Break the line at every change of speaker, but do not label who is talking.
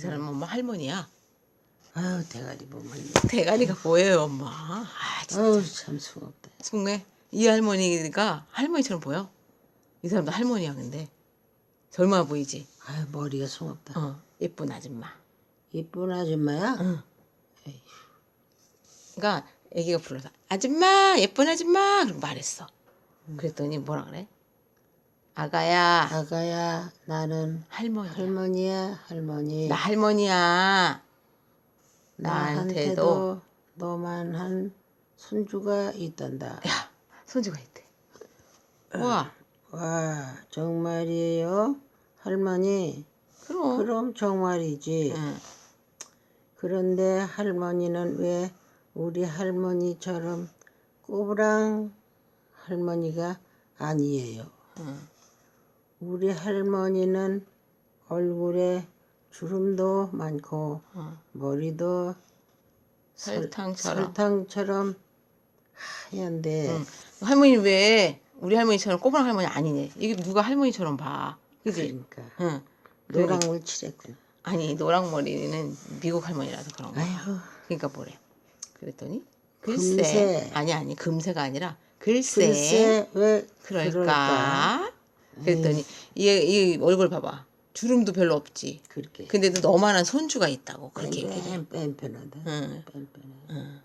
사람은 엄마 할머니야.
아유 대가리 보면
대가리가 보여요, 엄마. 아, 진짜
아유 참 수없다.
숭해. 이 할머니가 할머니처럼 보여. 이 사람도 할머니야, 근데. 젊어 보이지?
아유 머리가 수없다.
어, 예쁜 아줌마.
이쁜 아줌마야?
응. 그러니까 애기가 불러서 아줌마, 예쁜 아줌마 그러고 말했어. 그랬더니 뭐라 그래? 아가야,
아가야 나는
할머니야.
할머니야 할머니.
나 할머니야. 나한테도
나한테도 너만 한 손주가 있단다.
야, 손주가 있대. 와,
와 정말이에요 할머니.
그럼.
그럼 정말이지.
응.
그런데 할머니는 왜 우리 할머니처럼 꼬부랑 할머니가 아니에요.
응.
우리 할머니는 얼굴에 주름도 많고
어.
머리도 설-
설탕처럼.
설탕처럼 하얀데
응. 할머니 왜 우리 할머니처럼 꼬부랑 할머니 아니네. 이게 누가 할머니처럼 봐. 그지?
그러니까
응.
노랑을 칠했구나.
아니 노랑 머리는 미국 할머니라서 그런 거야.
아이고
그러니까 뭐래? 그랬더니 글쎄
금세.
아니 아니 금세가 아니라 글쎄,
글쎄 왜
그럴까?
그럴까?
그랬더니 얘, 이 얼굴 봐봐 주름도 별로 없지.
그렇게
근데도 너만한 손주가 있다고 그렇게 얘기해.
뺀 뺀 편하다.
응.
뺀편해.
응.